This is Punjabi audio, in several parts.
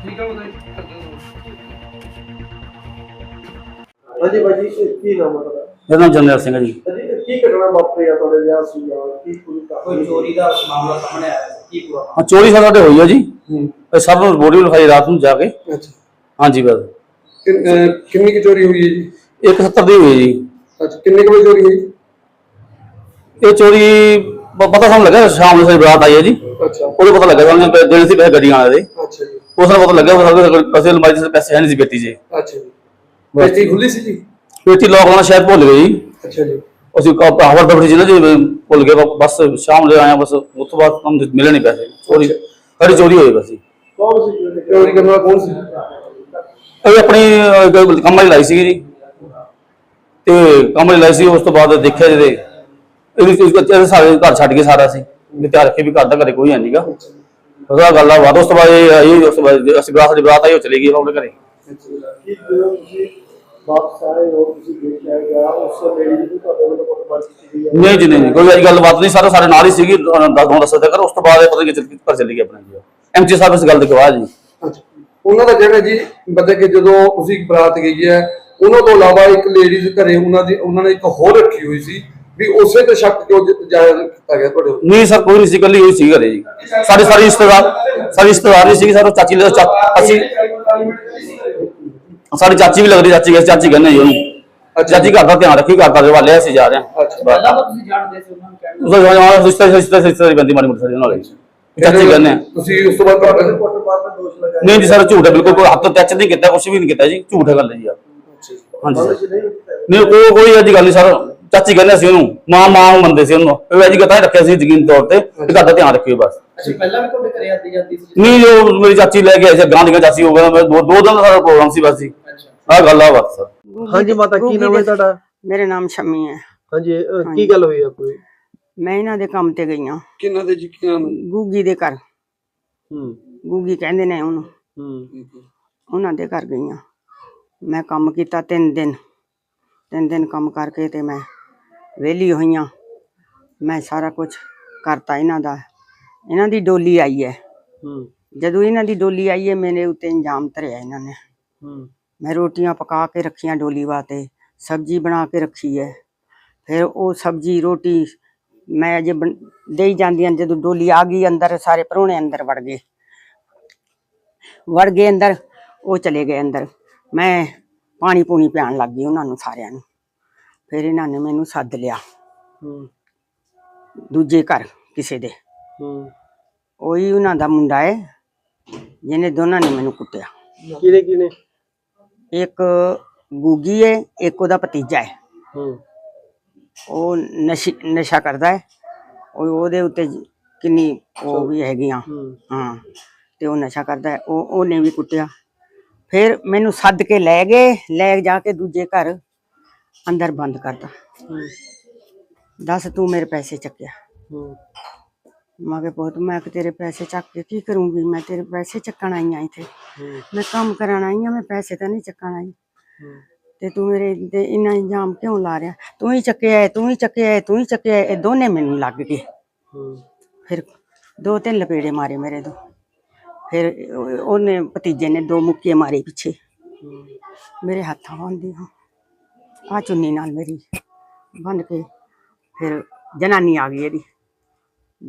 ਠੀਕ ਆ ਉਹਦਾ ਹਾਂਜੀ ਇਹ ਕੀ ਨਾਮ ਹੈ ਤੁਹਾਡਾ? ਨਾਮ ਜਰਨੈਲ ਸਿੰਘ ਹੈ ਜੀ। ਹਾਂਜੀ ਇਹ ਕੀ ਘਟਨਾ ਵਾਪਰੀ ਆ ਤੁਹਾਡੇ ਵਿਆਹ ਸੀ ਜਾਂ ਕੀ ਪੂਰੀ ਕਹਾਣੀ ਕੋਈ ਚੋਰੀ ਦਾ ਮਾਮਲਾ ਸਾਹਮਣੇ ਆਇਆ ਸੀ ਕੀ ਪੂਰਾ ਹਾਂ ਚੋਰੀ ਸਾਡਾ ਹੋਈ ਆ ਜੀ। ਹੂੰ। ਇਹ ਸਭ ਨੂੰ ਬੋਡੀ ਲਿਖਾਈ ਰਾਤ ਨੂੰ ਜਾ ਕੇ। ਅੱਛਾ। ਹਾਂਜੀ ਬਸ। ਕਿੰਨ- ਅਹ ਕਿੰਨੀ ਕੀ ਚੋਰੀ ਹੋਈ ਹੈ ਜੀ? 170 ਦੀ ਹੋਈ ਹੈ ਜੀ। ਅੱਛਾ ਕਿੰਨੇ ਕੁ ਵਜੇ ਚੋਰੀ ਹੋਈ? ਇਹ ਚੋਰੀ ਪ- ਪਤਾ ਸਾਨੂੰ ਲੱਗਾ ਸ਼ਾਮ ਨੂੰ ਸਾਡੀ ਬਰਾਤ ਆਈ ਹੈ ਜੀ। ਅੱਛਾ। ਉਹਦੇ ਪਤਾ ਲੱਗਾ ਸਾਨੂੰ ਦੇਣੇ ਸੀ ਪੈਸੇ ਗੱਡੀਆਂ ਵਾਲੇ ਦੇ। ਅੱਛਾ ਜੀ। ਉਸ ਨੂੰ ਪਤਾ ਲੱਗਾ ਉਹ ਸਾਡੇ ਕੋਲ ਪੈਸੇ ਲੰਬਾਈ ਚ ਪੈਸੇ ਹੈ ਨਹੀਂ ਸੀ ਬੇਟੀ ਜੀ ਅੱਛਾ ਜੀ। ਬੇਟੀ ਖੁੱਲੀ ਸੀ ਜੀ? ਬੇਟੀ ਲੋਕ ਲਾਉਣਾ ਸ਼ਾਇਦ ਭੁੱਲ ਗਈ ਜੀ। ਅੱਛਾ ਜੀ। ਅਸੀਂ ਹਵਰ ਦਫੜੀ ਜੀ ਨਾ ਜੀ ਭੁੱਲ ਗਏ ਬ- ਬਸ ਸ਼ਾਮ ਦੇ ਆਇਆ ਬਸ ਉਸ ਤੋਂ ਬਾਅਦ ਕੰਮ ਮਿਲੇ ਨਹੀਂ ਪੈਸੇ। ਚੋਰੀ ਸਾਡੀ ਚੋਰੀ ਹੋਈ ਬਸ ਜੀ। ਕੌਣ ਸੀ? ਚੋਰੀ ਕਰਨ ਵਾਲਾ ਕੌਣ ਸੀ? ਇਹ ਆਪਣੀ ਅਹ, ਇੱਕ ਕੰਮ ਵਾਲੀ ਲਾਈ ਸੀਗੀ ਜੀ ਤੇ ਕੰਮ ਵਾਲੀ ਲਾਈ ਸੀ ਉਸ ਤੋਂ ਬਾਅਦ ਦੇਖਿਆ ਜਿਹਦੇ ਇਹਦੇ ਸਾਰੇ ਘਰ ਛੱਡ ਕੇ ਸਾਰਾ ਸੀ ਵੀ ਧਿਆਨ ਰੱਖੇ ਵੀ ਘਰ ਦਾ ਘਰੇ ਕੋਈ ਹੈ ਨਹੀਂਗਾ ਉਹਦਾ ਗੱਲ ਆ ਬਾਅਦ ਉਸ ਤੋਂ ਬਾਅਦ ਇਹ ਉਸ ਤੋਂ ਬਾਅਦ ਅਸੀਂ ਬਰਾਤ ਦੀ ਬਰਾਤ ਆਈ ਉਹ ਚਲੀ ਗਈ ਆਪਣੇ ਘਰੇ ਕੀ ਜਦੋਂ ਨਹੀਂ ਜੀ ਨਹੀਂ ਜੀ, ਕੋਈ ਅੱਜ ਗੱਲਬਾਤ ਨਹੀਂ ਸਾਰਾ ਸਾਡੇ ਨਾਲ ਹੀ ਸੀਗੀ ਦਸ ਦੋ ਦੱਸਿਆ ਕਰ ਉਸ ਤੋਂ ਬਾਅਦ ਇਹ ਪਤਾ ਨਹੀਂ ਕਿੱਥੇ ਚਲੀ ਗਈ ਆਪਣਾ ਜੀ ਐਮਜੀ ਸਾਹਿਬ ਇਸ ਗੱਲ ਦੇ ਗਵਾਹ ਜੀ ਅੱਛਾ ਉਹਨਾਂ ਦਾ ਕਹਿਣਾ ਜੀ ਮਤਲਬ ਕਿ ਜਦੋਂ ਤੁਸੀਂ ਬਰਾਤ ਗਈ ਹੈ ਉਹਨਾਂ ਤੋਂ ਇਲਾਵਾ ਇੱਕ ਲੇਡੀਜ਼ ਘਰੇ ਉਹਨਾਂ ਦੀ ਉਹਨਾਂ ਨੇ ਇੱਕ ਹੋਰ ਰੱਖੀ ਹੋਈ ਸੀ ਵੀ ਉਸੇ ਤੇ ਸ਼ੱਕ ਕਿਉਂ ਜ- ਜ਼ਾਹਿਰ ਕੀਤਾ ਗਿਆ ਤੁਹਾਡੇ? ਨਹੀਂ ਸਰ ਕੋਈ ਨਹੀਂ ਸੀ ਇਕੱਲੀ ਹੋਈ ਸੀ ਘਰੇ ਜੀ। ਸਾਡੇ ਸਾਰੇ ਰਿਸ਼ਤੇਦਾਰ ਸਾਰੇ ਰਿਸ਼ਤੇਦਾਰ ਨਹੀਂ ਸੀਗੇ ਸਰ ਚਾਚੀ ਦੇ ਅਸੀਂ ਸਾਡੀ ਚਾਚੀ ਵੀ ਲੱਗਦੀ ਚਾਚੀ ਚਾਚੀ ਕਹਿੰਦੇ ਜੀ ਉਹਨੂੰ। ਚਾਚੀ ਘਰ ਦਾ ਧਿਆਨ ਰੱਖੀ ਘਰ ਦਾ ਵਾਲੇ ਅਸੀਂ ਜਾ ਰਹੇ ਹਾਂ। ਅੱਛਾ। ਪਹਿਲਾਂ ਤੁਸੀਂ ਜਾਣਦੇ ਸੀ ਉਹਨਾਂ ਨੂੰ ਕਹਿਣ। ਉਸ ਤੋਂ ਬਾਅਦ ਰਿਸ਼ਤਾ ਰਿਸ਼ਤਾ ਰਿਸ਼ਤਾ ਦੀ ਬੰਦੀ ਮੋਟੀ ਸਾਡੀ ਨਾਲ ਹੋਈ ਚਾਚੀ ਕਹਿੰਦੇ ਆ। ਤੁਸੀਂ ਉਸ ਤੋਂ ਬਾਅਦ ਤੁਹਾਡੇ ਦੋਸ਼ ਲਗਾਇਆ ਨਹੀਂ ਜੀ ਸਰ ਝੂਠ ਹੈ ਬਿਲਕੁਲ ਕੋਈ ਹੱਥ ਟੱਚ ਨਹੀਂ ਕੀਤਾ ਕੁਝ ਵੀ ਨਹੀਂ ਕੀਤਾ ਜੀ ਝੂਠ ਹੈ ਗੱਲ ਜੀ ਆ। ਹਾਂਜੀ ਸਰ। ਨਹੀਂ ਉਹ ਕੋਈ ਅਜੀ ਗੱਲ ਨਹੀਂ ਸਰ। ਚਾਚੀ ਕਹਿੰਦੇ ਸੀ ਉਹਨੂੰ ਮਾਂ ਮਾਂ ਨੂੰ ਮੰਨਦੇ ਸੀ ਉਹਨੂੰ। ਉਹ ਅਜੀ ਕਹਤਾ ਰੱਖਿਆ ਸੀ ਯਕੀਨ ਤੌਰ ਤੇ ਕਿ ਦਾ ਧਿਆਨ ਰੱਖਿਓ ਬਸ। ਅੱਛਾ ਪਹਿਲਾਂ ਵੀ ਤੁਹਾਡੇ ਘਰੇ ਆਦੀ ਜਾਂਦੀ ਸੀ? ਨਹੀਂ ਜੋ ਮੇਰੀ ਚਾਚੀ ਲੈ ਕੇ ਆਈ ਸੀ ਗਾਂ ਦੀ ਚਾਚੀ ਹੋ ਗਿਆ ਦੋ ਦੋ ਦਿਨ ਦਾ ਸਾਡਾ ਪ੍ਰੋਗਰਾਮ ਸੀ ਬਸ ਜੀ। ਆਹ ਗੱਲ ਆ ਬਸ ਸਰ। ਹਾਂਜੀ ਮਾਤਾ ਕੀ ਨਾਮ ਹੈ ਤੁਹਾਡਾ? ਮੇਰੇ ਨਾਮ ਸ਼ਮੀ ਹੈ। ਹਾਂਜੀ ਕੀ ਗੱਲ ਹੋਈ ਆ ਕੋਈ? ਮੈਂ ਇਹਨਾਂ ਦੇ ਕੰਮ ਤੇ ਗਈ ਹਾਂ। ਕਿੰਨਾ ਦੇ ਜੀ ਕੀ ਨਾਮ ਗੂਗੀ ਦੇ ਘਰ। ਹੂੰ। ਗੂਗੀ ਕਹਿੰਦੇ ਨੇ ਉਹਨੂੰ। ਹੂੰ। ਉਹਨਾਂ ਦੇ ਘਰ ਗਈ ਹਾਂ। ਮੈਂ ਕੰਮ ਕੀਤਾ ਤਿੰਨ ਦਿਨ। ਤਿੰਨ ਦਿਨ ਕੰਮ ਕਰਕੇ ਤੇ ਮੈਂ ਵਿਹਲੀ ਹੋਈ ਹਾਂ। ਮੈਂ ਸਾਰਾ ਕੁਝ ਕਰਤਾ ਇਹਨਾਂ ਦਾ। ਇਹਨਾਂ ਦੀ ਡੋਲੀ ਆਈ ਹੈ। ਹੂੰ। ਜਦੋਂ ਇਹਨਾਂ ਦੀ ਡੋਲੀ ਆਈ ਹੈ ਮੇਰੇ ਉੱਤੇ ਇੰਜਾਮ ਧਰਿਆ ਇਹਨਾਂ ਨੇ। ਹੂੰ। ਮੈਂ ਰੋਟੀਆਂ ਪਕਾ ਕੇ ਰੱਖੀਆਂ ਡੋਲੀ ਵਾਸਤੇ। ਸਬਜ਼ੀ ਬਣਾ ਕੇ ਰੱਖੀ ਹੈ। ਫਿਰ ਉਹ ਸਬਜ਼ੀ ਰੋਟੀ ਮੈਂ ਅਜੇ ਦੇਈ ਜਾਂਦੀਆਂ ਜਦੋਂ ਡੋਲੀ ਆ ਗਈ ਅੰਦਰ ਸਾਰੇ ਪਰੋਣੇ ਅੰਦਰ ਵੜ ਗਏ। ਵੜ ਗਏ ਅੰਦਰ ਉਹ ਚਲੇ ਗਏ ਅੰਦਰ। ਮੈਂ ਪਾਣੀ ਪੂਣੀ ਪਿਆਣ ਲੱਗ ਗਈ ਉਹਨਾਂ ਨੂੰ ਸਾਰਿਆਂ ਨੂੰ। ਫਿਰ ਇਹਨਾਂ ਨੇ ਮੈਨੂੰ ਸੱਦ ਲਿਆ। ਹੂੰ। ਦੂਜੇ ਘਰ ਕਿਸੇ ਦੇ। ਹੂੰ। ਉਹੀ ਉਹਨਾਂ ਦਾ ਮੁੰਡਾ ਹੈ ਜਿਹਨੇ ਦੋਨਾਂ ਨੇ ਮੈਨੂੰ ਕੁੱਟਿਆ। ਕਿਹਨੇ ਕਿਹਨੇ ਇੱਕ ਗੂਗੀ ਹੈ ਇੱਕ ਉਹਦਾ ਭਤੀਜਾ ਹੈ ਹੂੰ। ਉਹ ਨਸ਼ੀ ਨਸ਼ਾ ਕਰਦਾ ਹੈ। ਉਹ ਉਹਦੇ ਉੱਤੇ ਕਿੰਨੀ ਉਹ ਵੀ ਹੈਗੀਆਂ। ਹੂੰ। ਤੇ ਉਹ ਨਸ਼ਾ ਕਰਦਾ ਹੈ। ਉਹ ਉਹਨੇ ਵੀ ਕੁੱਟਿਆ। ਫਿਰ ਮੈਨੂੰ ਸੱਦ ਕੇ ਲੈ ਗਏ। ਲੈ ਜਾ ਕੇ ਦੂਜੇ ਘਰ ਅੰਦਰ ਬੰਦ ਕਰਤਾ। ਦੱਸ ਤੂੰ ਮੇਰੇ ਪੈਸੇ ਚੱਕਿਆ। ਮੈਂ ਕਿਹਾ ਪੁੱਤ ਮੈਂ ਕਿ ਤੇਰੇ ਪੈਸੇ ਚੱਕ ਕੇ ਕੀ ਕਰੂੰਗੀ? ਮੈਂ ਤੇਰੇ ਪੈਸੇ ਚੱਕਣ ਆਈ ਆਂ ਇੱਥੇ। ਮੈਂ ਕੰਮ ਕਰਨ ਆਈ ਆਂ ਮੈਂ ਪੈਸੇ ਤਾਂ ਨਹੀਂ ਚੱਕਣ ਆਈ। ਤੇ ਤੂੰ ਮੇਰੇ ਤੇ ਇੰਨਾ ਇੰਜਾਮ ਕਿਉਂ ਲਾ ਰਿਹਾ? ਤੂੰ ਹੀ ਚੱਕਿਆ ਹੈ, ਤੂੰ ਹੀ ਚੱਕਿਆ ਹੈ, ਤੂੰ ਹੀ ਚੱਕਿਆ ਹੈ, ਇਹ ਦੋਨੇ ਮੈਨੂੰ ਲੱਗ ਗਏ। ਫਿਰ ਦੋ ਤਿੰਨ ਲਪੇੜੇ ਮਾਰੇ ਮੇਰੇ ਤੋਂ। ਫਿਰ ਉਹ- ਉਹਨੇ ਭਤੀਜੇ ਨੇ ਦੋ ਮੁੱਕੇ ਮਾਰੇ ਪਿੱਛੇ। ਮੇਰੇ ਹੱਥਾਂ ਬੰਨ੍ਹਦੀ ਹਾਂ ਆ ਚੁੰਨੀ ਨਾਲ ਮੇਰੀ ਬੰਨ ਕੇ ਫਿਰ ਜਨਾਨੀ ਆ ਗਈ ਇਹਦੀ।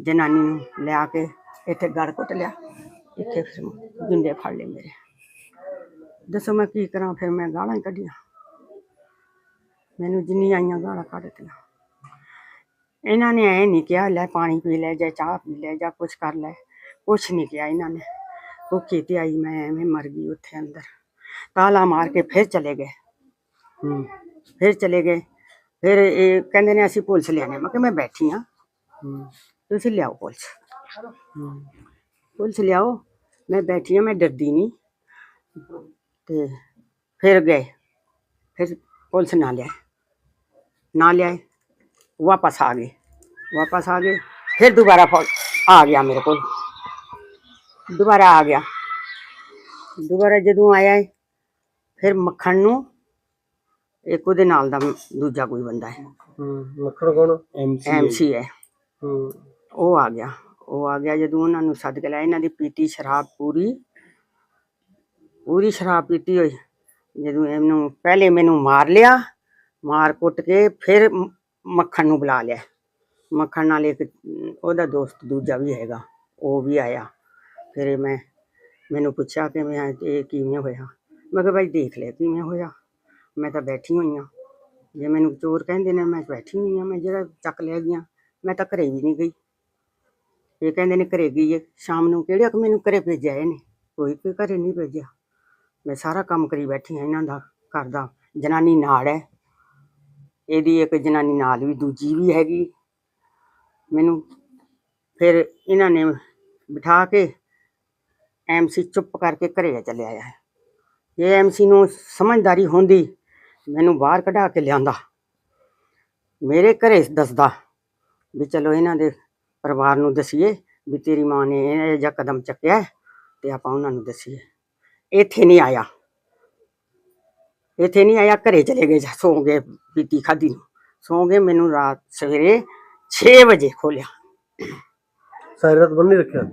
ਜਨਾਨੀ ਨੂੰ ਲਿਆ ਕੇ ਇੱਥੇ ਗੜ ਕੁੱਟ ਲਿਆ। ਇੱਥੇ ਫਿਰ ਗੁੰਡੇ ਫੜ ਲਏ ਮੇਰੇ। ਦੱਸੋ ਮੈਂ ਕੀ ਕਰਾਂ? ਫਿਰ ਮੈਂ ਗਾਲਾਂ ਕੱਢੀਆਂ। ਮੈਨੂੰ ਜਿੰਨੀ ਆਈਆਂ ਗਾਲਾਂ ਕੱਢ ਦਿੱਤੀਆਂ। ਇਹਨਾਂ ਨੇ ਐ ਨਹੀਂ ਕਿਹਾ, ਲੈ ਪਾਣੀ ਪੀ ਲੈ ਜਾਂ ਚਾਹ ਪੀ ਲੈ ਜਾਂ ਕੁਛ ਕਰ ਲੈ। ਕੁਛ ਨਹੀਂ ਕਿਹਾ ਇਹਨਾਂ ਨੇ। ਭੁੱਖੀ ਤੇ ਆਈ ਮੈਂ, ਐਵੇਂ ਮਰ ਗਈ ਉੱਥੇ ਅੰਦਰ। ਤਾਲਾ ਮਾਰ ਕੇ ਫਿਰ ਚਲੇ ਗਏ। ਹੂੰ, ਫਿਰ ਚਲੇ ਗਏ। ਫਿਰ ਇਹ ਕਹਿੰਦੇ ਨੇ ਅਸੀਂ ਪੁਲਿਸ ਲਿਆਣੇ ਮੈਂ ਕਿ ਮੈਂ ਬੈਠੀ ਆ। ਹੂੰ, ਤੁਸੀਂ ਲਿਆਓ ਪੁਲਿਸ। ਹੂੰ, ਪੁਲਿਸ ਲਿਆਓ। ਮੈਂ ਬੈਠੀ ਆ, ਮੈਂ ਡਰਦੀ ਨਹੀਂ ਤੇ ਫਿਰ ਗਏ। ਫਿਰ ਪੁਲਿਸ ਨਾ ਲਿਆਏ ਨਾ ਲਿਆਏ ਵਾਪਸ ਆ ਗਏ ਵਾਪਸ ਆ ਗਏ ਫਿਰ दोबारा फौज ਆ ਗਿਆ ਮੇਰੇ ਕੋਲ ਦੁਬਾਰਾ ਆ ਗਿਆ ਦੁਬਾਰਾ ਜਦੋਂ ਆਇਆ ਹੈ, ਫਿਰ ਮੱਖਣ ਨੂੰ ਇੱਕ ਉਹਦੇ ਨਾਲ ਦਾ ਦੂਜਾ ਕੋਈ ਬੰਦਾ ਹੈ ਹੂੰ ਮੱਖਣ ਕੌਣ ਐਮਸੀ ਐਮਸੀ ਹੈ ਹੂੰ ਉਹ ਆ ਗਿਆ ਉਹ ਆ ਗਿਆ ਜਦੋਂ ਉਹਨਾਂ ਨੂੰ ਸੱਦ ਕੇ ਲਿਆ ਇਹਨਾਂ ਦੀ ਪੀਤੀ ਸ਼ਰਾਬ ਪੂਰੀ ਪੂਰੀ ਸ਼ਰਾਬ ਪੀਤੀ ਹੋਈ ਜਦੋਂ ਇਹਨੂੰ ਪਹਿਲੇ ਮੈਨੂੰ ਮਾਰ ਲਿਆ ਮਾਰ ਕੁੱਟ ਕੇ ਫਿਰ ਮੱਖਣ ਨੂੰ ਬੁਲਾ ਲਿਆ। ਮੱਖਣ ਨਾਲ ਇੱਕ, ਉਹਦਾ ਦੋਸਤ ਦੂਜਾ ਵੀ ਹੈਗਾ, ਉਹ ਵੀ ਆਇਆ। ਫਿਰ ਮੈਂ, ਮੈਨੂੰ ਪੁੱਛਿਆ ਕਿ ਮੈਂ ਇਹ ਕਿਵੇਂ ਹੋਇਆ? ਮੈਂ ਕਿਹਾ, ਭਾਈ ਦੇਖ ਲਿਆ ਕਿਵੇਂ ਹੋਇਆ। ਮੈਂ ਤਾਂ ਬੈਠੀ ਹੋਈ ਆ ਜੇ ਮੈਨੂੰ ਚੋਰ ਕਹਿੰਦੇ ਨੇ, ਮੈਂ ਬੈਠੀ ਹੋਈ ਆ ਮੈਂ ਜਿਹੜਾ ਚੱਕ ਲੈ ਗਿਆ ਮੈਂ ਤਾਂ ਘਰੇ ਵੀ ਨਹੀਂ ਗਈ। ਇਹ ਕਹਿੰਦੇ ਨੇ ਘਰੇ ਗਈ ਏ ਸ਼ਾਮ ਨੂੰ ਕਿਹੜੇ ਕਿ ਮੈਨੂੰ ਘਰੇ ਭੇਜਿਆ ਇਹਨੇ? ਕੋਈ ਕੋਈ ਘਰੇ ਨਹੀਂ ਭੇਜਿਆ। ਮੈਂ ਸਾਰਾ ਕੰਮ ਕਰੀ ਬੈਠੀ ਹਾਂ ਇਹਨਾਂ ਦਾ, ਘਰ ਦਾ। ਜਨਾਨੀ ਨਾਲ ਹੈ। ਇਹਦੀ ਇੱਕ ਜਨਾਨੀ ਨਾਲ ਵੀ ਦੂਜੀ ਵੀ ਹੈਗੀ। ਮੈਨੂੰ ਫਿਰ ਇਹਨਾਂ ਨੇ ਬਿਠਾ ਕੇ ਐਮਸੀ ਚੁੱਪ ਕਰਕੇ ਘਰੇ ਚਲੇ ਆਇਆ ਹੈ ਇਹ ਐਮਸੀ ਨੂੰ ਸਮਝਦਾਰੀ ਹੁੰਦੀ, ਮੈਨੂੰ ਬਾਹਰ ਕਢਾ ਕੇ ਲਿਆਂਦਾ। ਮੇਰੇ ਘਰੇ ਦੱਸਦਾ ਵੀ ਚਲੋ ਇਹਨਾਂ ਦੇ ਪਰਿਵਾਰ ਨੂੰ ਦਸੀਏ ਵੀ ਤੇਰੀ ਮਾਂ ਨੇ ਇਹ ਜਿਹਾ ਕਦਮ ਚੱਕਿਆ ਹੈ ਤੇ ਆਪਾਂ ਉਹਨਾਂ ਨੂੰ ਦਸੀਏ। ਇੱਥੇ ਨਹੀਂ ਆਇਆ। ਇੱਥੇ ਨਹੀਂ ਆਇਆ ਘਰੇ ਚਲੇ ਗਏ ਜਾਂ ਸੌਂ ਗਏ ਪੀਤੀ ਖਾਦੀ ਨੂੰ। ਸੌਂ ਗਏ ਮੈਨੂੰ ਰਾਤ ਸਵੇਰੇ 6 ਵਜੇ ਖੋਲਿਆ। ਸਾਰੀ ਰਾਤ ਬੰਨ ਰੱਖਿਆ?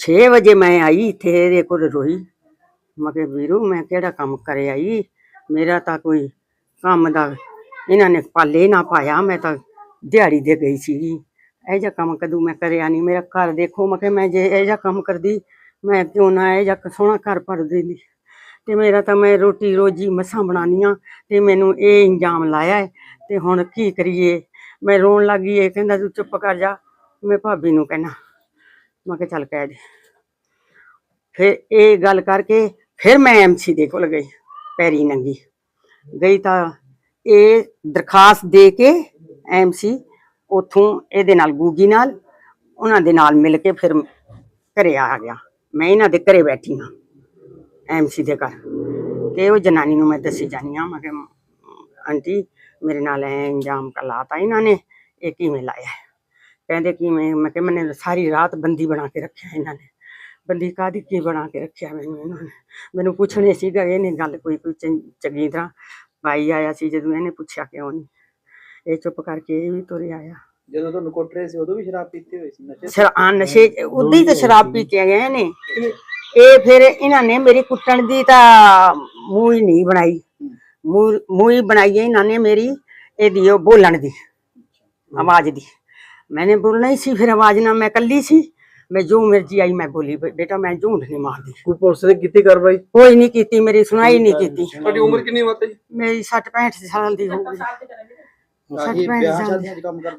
6 ਵਜੇ ਮੈਂ ਆਈ ਇੱਥੇ ਇਹਦੇ ਕੋਲ ਰੋਈ। ਮੈਂ ਕਿਹਾ ਵੀਰੂ ਮੈਂ ਕਿਹੜਾ ਕੰਮ ਕਰਿਆ ਆਈ? ਮੇਰਾ ਤਾਂ ਕੋਈ ਕੰਮ ਦਾ ਇਹਨਾਂ ਨੇ ਪਾਲੇ ਨਾ ਪਾਇਆ ਮੈਂ ਤਾਂ ਦਿਹਾੜੀ ਦੇ ਗਈ ਸੀ ਇਹ ਜਿਹਾ ਕੰਮ ਕਦੋਂ ਮੈਂ ਕਰਿਆ ਨਹੀਂ ਮੇਰਾ ਘਰ ਦੇਖੋ ਮੈਂ ਕਿਹਾ ਮੈਂ ਜੇ ਇਹ ਜਿਹਾ ਕੰਮ ਕਰਦੀ ਮੈਂ ਕਿਉਂ ਨਾ ਇਹ ਜਿਹਾ ਸੋਹਣਾ ਘਰ ਭਰ ਦਿੰਦੀ। ਤੇ ਮੇਰਾ ਤਾਂ ਮੈਂ ਰੋਟੀ ਰੋਜੀ ਮਸਾਂ ਬਣਾਉਣੀਆਂ ਤੇ ਮੈਨੂੰ ਇਹ ਇੰਜਾਮ ਲਾਇਆ ਹੈ ਤੇ ਹੁਣ ਕੀ ਕਰੀਏ? ਮੈਂ ਰੋਣ ਲੱਗੀ ਇਹ ਕਹਿੰਦਾ ਤੂੰ ਚੁੱਪ ਕਰ ਜਾ। ਮੈਂ ਭਾਬੀ ਨੂੰ ਕਹਿਣਾ, ਮੈਂ ਕਿਹਾ ਚੱਲ ਕਹਿ ਦੇ। ਫਿਰ ਇਹ ਗੱਲ ਕਰਕੇ ਫਿਰ ਮੈਂ ਐਮਸੀ ਦੇ ਕੋਲ ਗਈ, ਪੈਰੀ ਨੰਗੀ। ਗਈ ਤਾਂ ਇਹ ਦਰਖਾਸਤ ਦੇ ਕੇ ਐਮਸੀ ਉਥੋਂ ਇਹਦੇ ਨਾਲ ਗੂਗੀ ਨਾਲ, ਉਹਨਾਂ ਦੇ ਨਾਲ ਮਿਲ ਕੇ ਫਿਰ ਘਰੇ ਆ ਗਿਆ। ਮੈਂ ਇਹਨਾਂ ਦੇ ਘਰੇ ਬੈਠੀ ਹਾਂ। ਐਮਸੀ ਦੇ ਘਰ। ਤੇ ਉਹ ਜਨਾਨੀ ਨੂੰ ਮੈਂ ਦੱਸੀ ਜਾਨੀ ਆ ਮੈਂ ਆਂਟੀ ਮੇਰੇ ਨਾਲ ਐ ਇੰਜਾਮ ਲਾਤਾ ਇਹਨਾਂ ਨੇ ਇਹ ਕਿਵੇਂ ਲਾਇਆ? ਹੈ? ਕਹਿੰਦੇ ਕਿਵੇਂ ਮੈਂ ਕਿਹਾ ਮੈਨੇ ਸਾਰੀ ਰਾਤ ਬੰਦੀ ਬਣਾ ਕੇ ਰੱਖਿਆ ਇਹਨਾਂ ਨੇ। ਬੰਦੀ ਕਾਦੀ ਕੀ ਬਣਾ ਕੇ ਰੱਖਿਆ ਮੈਨੂੰ ਇਹਨਾਂ ਨੇ? ਮੈਨੂੰ ਪੁੱਛਣੇ ਸੀਗਾ ਇਹਨੇ ਗੱਲ ਕੋਈ ਕੋਈ ਚੰਗੀ ਤਰ੍ਹਾਂ ਭਾਈ ਆਇਆ ਸੀ ਜਦੋਂ ਇਹਨੇ ਪੁੱਛਿਆ ਕਿਉਂ ਨਹੀਂ ਇਹ ਚੁੱਪ ਕਰਕੇ ਇਹ ਵੀ ਤੁਰ ਆਇਆ। ਜਦੋਂ ਤੁਹਾਨੂੰ ਕੁੱਟ ਰਹੇ ਸੀ ਉਦੋਂ ਵੀ ਸ਼ਰਾਬ ਪੀਤੀ ਹੋਈ ਸੀ ਨਸ਼ੇ ਸ਼ਰਾ ਆ ਨਸ਼ੇ ਉਦੀ ਤਾਂ ਸ਼ਰਾਬ ਪੀ ਕੇ ਗਏ ਨੇ। ਇਹ ਫਿਰ ਇਹਨਾਂ ਨੇ ਮੇਰੀ ਕੁੱਟਣ ਦੀ ਤਾਂ ਮੂੰਹ ਹੀ ਨਹੀਂ ਬਣਾਈ। ਮੂੰਹ ਬਣਾਈ ਇਹਨਾਂ ਨੇ ਮੇਰੀ ਇਹਦੀ ਉਹ ਬੋਲਣ ਦੀ ਆਵਾਜ਼ ਦੀ। ਮੈਨੇ ਬੋਲਣਾ ਹੀ ਸੀ ਫਿਰ ਆਵਾਜ਼ ਨਾਲ ਮੈਂ ਕੱਲੀ ਸੀ। ਮੈਂ ਜੋ ਮਰਜ਼ੀ ਆਈ ਮੈਂ ਬੋਲੀ ਬੇਟਾ ਮੈਂ ਝੂਠ ਨਹੀਂ ਮਾਰਦੀ। ਕੋਈ ਪੁਲਿਸ ਨੇ ਕੀਤੀ ਕਾਰਵਾਈ? ਕੋਈ ਨਹੀਂ ਕੀਤੀ ਮੇਰੀ ਸੁਣਾਈ ਨਹੀਂ ਕੀਤੀ। ਤੁਹਾਡੀ ਉਮਰ ਕਿੰਨੀ ਮਾਤਾ ਜੀ? ਮੇਰੀ 60 65 ਸਾਲ ਦੀ ਹੋ ਗਈ।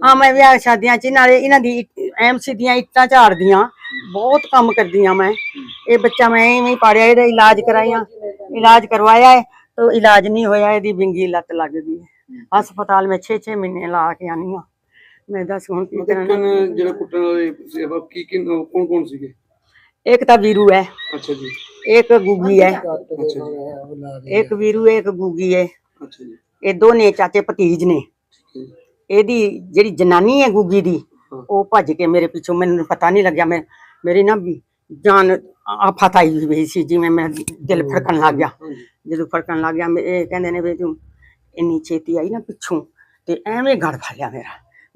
ਹਾਂ। ਮੈਂ ਵਿਆਹ ਸ਼ਾਦੀਆਂ ਚ ਨਾਲੇ ਇਹਨਾਂ ਦੀ ਐਮਸੀ ਦੀਆਂ ਇੱਟਾਂ ਝਾੜਦੀਆਂ। ਬਹੁਤ ਕੰਮ ਕਰਦੀਆਂ ਮੈਂ। ਇਹ ਬੱਚਾ ਮੈਂ ਐਵੇਂ ਹੀ ਪਾੜਿਆ ਇਹਦਾ ਇਲਾਜ ਕਰਾਇਆ ਇਲਾਜ ਕਰਵਾਇਆ ਹੈ ਤਾਂ ਇਲਾਜ ਨਹੀਂ ਹੋਇਆ ਇਹਦੀ ਵਿੰਗੀ ਲੱਤ ਲੱਗ ਗਈ ਹੈ। ਹਸਪਤਾਲ ਮੈਂ 6-6 ਮਹੀਨੇ ਲਾ ਕੇ ਆਨੀ ਆ ਮੈਂ ਦੱਸ ਹੁਣ ਕੀ ਕਰਾਂ ਜਿਹੜਾ ਕੁੱਟਣ ਵਾਲੇ ਸੀ, ਆਪਾਂ ਕੀ ਕੀ ਕੌਣ ਕੌਣ ਸੀਗੇ? ਇੱਕ ਤਾਂ ਵੀਰੂ ਹੈ। ਅੱਛਾ ਜੀ। ਇੱਕ ਗੁੱਗੀ ਹੈ। ਅੱਛਾ ਜੀ। ਇੱਕ ਵੀਰੂ ਹੈ ਇੱਕ ਗੁੱਗੀ ਹੈ। ਅੱਛਾ ਜੀ। ਇਹ ਦੋਨੇ ਚਾਚੇ ਭਤੀਜ ਨੇ। ਇਹਦੀ ਜਿਹੜੀ ਜਨਾਨੀ ਹੈ ਗੁੱਗੀ ਦੀ। ਉਹ ਭੱਜ ਕੇ ਮੇਰੇ ਪਿੱਛੋਂ ਮੈਨੂੰ ਪਤਾ ਨਹੀਂ ਲੱਗਿਆ। ਮੈਂ ਮੇਰੀ ਨਾ ਜਾਨ ਆਫਤ ਆਈ ਹੋਈ ਸੀ ਜਿਵੇਂ ਮੈਂ ਦਿਲ ਫੜਕਣ ਲੱਗ ਗਿਆ। ਜਦੋਂ ਫੜਕਣ ਲੱਗ ਗਿਆ ਇਹ ਕਹਿੰਦੇ ਨੇ ਵੀ ਤੂੰ ਇੰਨੀ ਛੇਤੀ ਆਈ ਨਾ ਪਿੱਛੋਂ ਤੇ ਐਵੇਂ ਗੜ ਫੜ ਲਿਆ ਮੇਰਾ।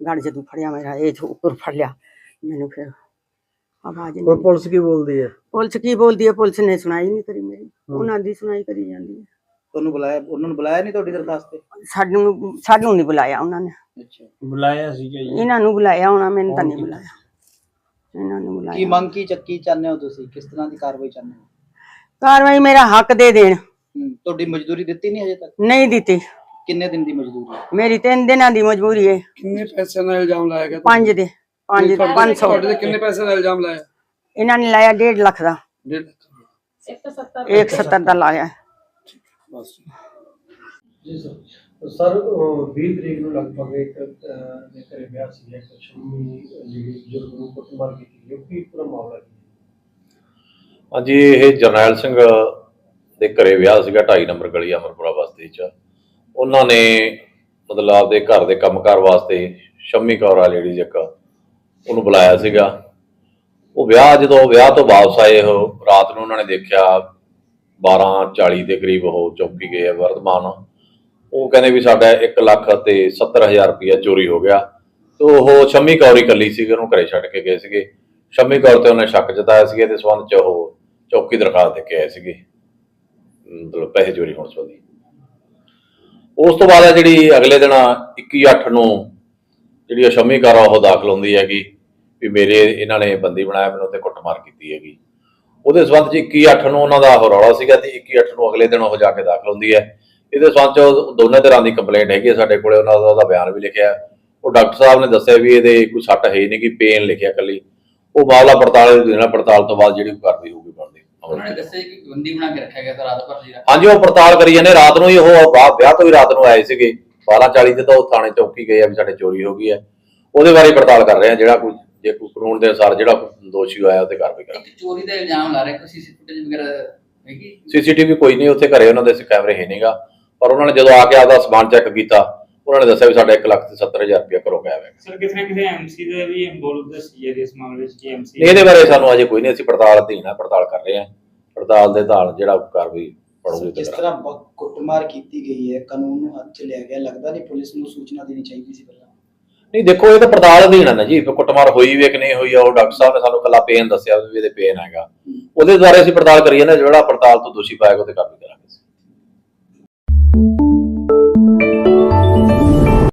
ਗੜ ਜਦੋਂ ਫੜਿਆ ਮੇਰਾ ਇਹ ਉੱਪਰ ਫੜ ਲਿਆ। ਮੈਨੂੰ ਫਿਰ ਆਵਾਜ਼ ਨਹੀਂ ਪੁਲਿਸ ਕੀ ਬੋਲਦੀ ਹੈ? ਪੁਲਿਸ ਕੀ ਬੋਲਦੀ ਹੈ? ਪੁਲਿਸ ਨੇ ਸੁਣਾਈ ਨਹੀਂ ਕਰੀ ਮੇਰੀ। ਉਹਨਾਂ ਦੀ ਸੁਣਾਈ ਕਰੀ ਜਾਂਦੀ ਹੈ। ਤੁਹਾਨੂੰ ਬੁਲਾਇਆ ਉਹਨਾਂ ਨੂੰ ਬੁਲਾਇਆ ਨਹੀਂ ਤੁਹਾਡੀ ਦਰਖਾਸਤ ਤੇ? ਸਾਨੂੰ ਸਾਨੂੰ ਨਹੀਂ ਬੁਲਾਇਆ ਉਹਨਾਂ ਨੇ। ਅੱਛਾ। ਬੁਲਾਇਆ ਸੀਗਾ ਜੀ? ਇਹਨਾਂ ਨੂੰ ਬੁਲਾਇਆ ਹੋਣਾ ਮੈਨੂੰ ਤਾਂ ਨਹੀਂ ਬੁਲਾਇਆ। ਇਹਨਾਂ ਨੂੰ ਕੀ ਬੁਲਾਇਆ ਮੰਗ ਕੀ ਚੱਕੀ ਚਾਹੁੰਦੇ ਹੋ ਤੁਸੀਂ? ਕਿਸ ਤਰ੍ਹਾਂ ਦੀ ਕਾਰਵਾਈ ਚਾਹੁੰਦੇ ਹੋ? ਕਾਰਵਾਈ ਮੇਰਾ ਹੱਕ ਦੇ ਦੇਣ। ਹੂੰ, ਤੁਹਾਡੀ ਮਜ਼ਦੂਰੀ ਦਿੱਤੀ ਨਹੀਂ ਹਜੇ ਤੱਕ? ਨਹੀਂ ਦਿੱਤੀ। ਕਿੰਨੇ ਦਿਨ ਦੀ ਮਜ਼ਦੂਰੀ ਹੈ? ਮੇਰੀ ਤਿੰਨ ਦਿਨਾਂ ਦੀ ਮਜਬੂਰੀ ਹੈ। ਕਿੰਨੇ ਪੈਸੇ ਨਾਲ ਇਲਜ਼ਾਮ ਲਾਇਆ ਗਿਆ ਪੰਜ ਦੇ ਪੰਜ ਤੁਹਾਡੇ- 500 ਤੁਹਾਡੇ ਤੇ ਕਿੰਨੇ ਪੈਸੇ ਦਾ ਇਲਜ਼ਾਮ ਲਾਇਆ? ਇਹਨਾਂ ਨੇ ਲਾਇਆ 1.5 ਲੱਖ ਦਾ। ਡੇਢ ਇੱਕ 70 ਦਾ। ਲਾਇਆ। ਬਸ। ਜੀ ਸਰ। ਸਰ, ਉਹ 20 ਤਰੀਕ ਨੂੰ ਲਗਭਗ ਇੱਕ ਦੇ ਘਰੇ ਵਿਆਹ ਸੀ ਇੱਕ ਸ਼ਮੀ ਜਿਹੜੀ ਬਜ਼ੁਰਗ ਨੂੰ ਕੁੱਟਮਾਰ ਕੀਤੀ ਗਈ, ਉਹ ਕੀ ਪੂਰਾ ਮਾਮਲਾ ਕੀ ਹਾਂਜੀ, ਇਹ ਜਰਨੈਲ ਸਿੰਘ ਦੇ ਘਰੇ ਵਿਆਹ ਸੀਗਾ 2.5 ਨੰਬਰ ਗਲੀ ਅਮਰਪੁਰਾ ਬਸਤੀ 'ਚ। ਉਹਨਾਂ ਨੇ ਮਤਲਬ ਆਪਦੇ ਘਰ ਦੇ ਕੰਮਕਾਰ ਵਾਸਤੇ ਸ਼ੰਮੀ ਕੌਰ ਆ ਲੇਡੀਜ਼ ਇੱਕ, ਉਹਨੂੰ ਬੁਲਾਇਆ ਸੀਗਾ। ਉਹ ਵਿਆਹ, ਜਦੋਂ ਵਿਆਹ ਤੋਂ ਵਾਪਸ ਆਏ, ਉਹ ਰਾਤ ਨੂੰ ਉਹਨਾਂ ਨੇ ਦੇਖਿਆ 12:40 ਦੇ ਕਰੀਬ ਉਹ ਚੌਕੀ ਗਏ ਆ ਵਰਧਮਾਨ। ਉਹ ਕਹਿੰਦੇ ਵੀ ਸਾਡਾ 1 ਲੱਖ ਤੇ 70000 ਰੁਪਇਆ ਚੋਰੀ ਹੋ ਗਿਆ। ਤੇ ਉਹ ਸ਼ੰਮੀ ਕੌਰੀ ਹੀ ਇਕੱਲੀ ਸੀ ਉਹਨੂੰ ਘਰੇ ਛੱਡ ਕੇ ਗਏ ਸੀਗੇ। ਸ਼ੰਮੀ ਕੌਰ ਤੇ ਉਹਨੇ ਸ਼ੱਕ ਜਤਾਇਆ ਸੀ ਤੇ ਸਬੰਧ ਚ ਉਹ ਚੌਕੀ ਦਰਖਾਸਤ ਦੇ ਕੇ ਆਏ ਸੀਗੇ। ਮਤਲਬ ਪੈਸੇ ਚੋਰੀ ਹੋਣ ਸੰਬੰਧੀ। ਉਸ ਤੋਂ ਬਾਅਦ ਜਿਹੜੀ ਅਗਲੇ ਦਿਨ 21/8 ਨੂੰ ਜਿਹੜੀ ਉਹ ਸ਼ੰਮੀ ਕੌਰ ਆ, ਉਹ ਦਾਖਲ ਹੁੰਦੀ ਹੈਗੀ ਵੀ ਮੇਰੇ ਇਹਨਾਂ ਨੇ ਬੰਦੀ ਬਣਾਇਆ, ਮੈਨੂੰ ਤੇ ਕੁੱਟਮਾਰ ਕੀਤੀ ਹੈਗੀ। ਉਹਦੇ ਸਬੰਧ ਚ 21/8 ਨੂੰ ਉਹਨਾਂ ਦਾ ਉਹ ਰੌਲਾ ਸੀਗਾ ਤੇ 21/8 ਨੂੰ ਅਗਲੇ ਦਿਨ ਉਹ ਜਾ ਕੇ ਦਾਖਲ ਹੁੰਦੀ ਹੈ। ਇਹਦੇ ਸਬੰਧ ਚ ਦੋਨੇ ਤਰ੍ਹਾਂ ਦੀ ਕੰਪਲੇਂਟ ਹੈਗੀ ਹੈ ਸਾਡੇ ਕੋਲੇ ਉਹਨਾਂ ਦਾ ਉਹਦਾ ਬਿਆਨ ਵੀ ਲਿਖਿਆ। ਉਹ ਡਾਕਟਰ ਸਾਹਿਬ ਨੇ ਦੱਸਿਆ ਵੀ ਇਹਦੇ ਕੋਈ ਸੱਟ ਹੈ ਨਹੀਂ ਕਿ ਪੇਨ ਲਿਖਿਆ ਕੱਲੀ ਉਹ ਮਾਮਲਾ ਪੜਤਾਲ ਦੇਣਾ ਪੜਤਾਲ ਤੋਂ ਬਾਅਦ ਜਿਹੜੀ ਕਾਰਵਾਈ ਹੋਊਗੀ ਬਣਦੀ। ਉਹਨਾਂ ਨੇ ਦੱਸਿਆ ਕਿ ਬੰਦੀ ਬਣਾ ਕੇ ਰੱਖਿਆ ਗਿਆ ਤਾਂ ਰਾਤ ਭਰ ਦੀ ਰਾਤ। ਹਾਂਜੀ ਉਹ ਪੜਤਾਲ ਕਰੀ ਜਾਂਦੇ। ਰਾਤ ਨੂੰ ਹੀ ਉਹ ਵਿਆਹ ਵਿਆਹ ਤੋਂ ਹੀ ਰਾਤ ਨੂੰ ਆਏ ਸੀਗੇ। 12:40 ਤੇ ਤਾਂ ਉਹ ਥਾਣੇ ਚੌਕੀ ਗਏ ਆ ਵੀ ਸਾਡੇ ਚੋਰੀ ਹੋ ਗਈ ਹੈ ਉਹਦੇ ਬਾਰੇ ਪੜਤਾਲ ਕਰ ਰਹੇ ਆ ਜਿਹੜਾ ਕੋਈ ਜੇ ਕੋਈ ਕਾਨੂੰਨ ਦੇ ਅਨੁਸਾਰ ਜਿਹੜਾ ਦੋਸ਼ੀ ਹੋਇਆ ਉਹਤੇ ਕਾਰਵਾਈ ਕਰਾਂਗੇ ਚੋਰੀ ਦਾ ਇਲਜ਼ਾਮ ਲਾ ਰਹੇ। ਕੋਈ ਸੀਸੀ ਫੁਟੇਜ ਵਗੈਰਾ ਹੈਗੀ? ਸੀਸੀਟੀਵੀ ਕੋਈ ਨਹੀਂ ਉੱਥੇ ਘਰੇ ਉਹਨਾਂ ਦੇ ਕੈਮਰੇ ਹੈ ਨਹੀਂਗਾ ਪਰ ਉਹਨਾਂ ਨੇ ਜਦੋਂ ਆ ਕੇ ਆਪਦਾ ਸਮਾਨ ਚੈੱਕ ਕੀਤਾ ਉਹਨਾਂ ਨੇ ਦੱਸਿਆ ਵੀ ਸਾਡਾ 1 ਲੱਖ ਤੇ 70000 ਰੁਪਇਆ ਘਰੋਂ ਗਾਇਬ ਹੈ ਸਰ ਕਿਸੇ ਨਾ ਕਿਸੇ ਐਮਸੀ ਦੇ ਵੀ ਇਨਵੋਲਵ ਦੱਸੀ ਹੈ ਇਸ ਮਾਮਲੇ ਵਿੱਚ? ਕਿ ਐਮਸੀ ਨਹੀਂ, ਇਹਦੇ ਬਾਰੇ ਸਾਨੂੰ ਅਜੇ ਕੋਈ ਨਹੀਂ ਅਸੀਂ ਪੜਤਾਲ ਅਧੀਨ ਹੈ ਪੜਤਾਲ ਕਰ ਰਹੇ ਹਾਂ ਪੜਤਾਲ ਦੇ ਆਧਾਰ ਜਿਹੜਾ ਕਾਰਵਾਈ ਪੜੂਗੀ ਜਿਸ ਤਰ੍ਹਾਂ ਕੁੱਟਮਾਰ ਕੀਤੀ ਗਈ ਹੈ ਕਾਨੂੰਨ ਨੂੰ ਹੱਥ ਚ ਲਿਆ ਗਿਆ ਲੱਗਦਾ ਨਹੀਂ ਪੁਲਿਸ ਨੂੰ ਸੂਚਨਾ ਦੇਣੀ ਚਾਹੀਦੀ ਸੀ ਪਹਿਲਾਂ। ਨਹੀਂ ਦੇਖੋ ਇਹ ਤਾਂ ਪੜਤਾਲ ਅਧੀਨ ਹੈ ਨਾ ਜੀ ਕੁੱਟਮਾਰ ਹੋਈ ਵੀ ਕਿ ਨਹੀਂ ਹੋਈ ਆ ਉਹ ਡਾਕਟਰ ਸਾਹਿਬ ਨੇ ਸਾਨੂੰ ਕੱਲਾ ਪੇਨ ਦੱਸਿਆ ਵੀ ਇਹਦੇ ਪੇਨ ਹੈਗਾ। ਉਹਦੇ ਦੁਆਰੇ ਅਸੀਂ ਪੜਤਾਲ ਕਰੀਏ ਨਾ ਜਿਹੜਾ ਪੜਤਾਲ ਤੋਂ ਦੋਸ਼ੀ ਪਾਏਗਾ ਉਹਦੇ ਕਾਰਵਾਈ ਕਰਾਂਗੇ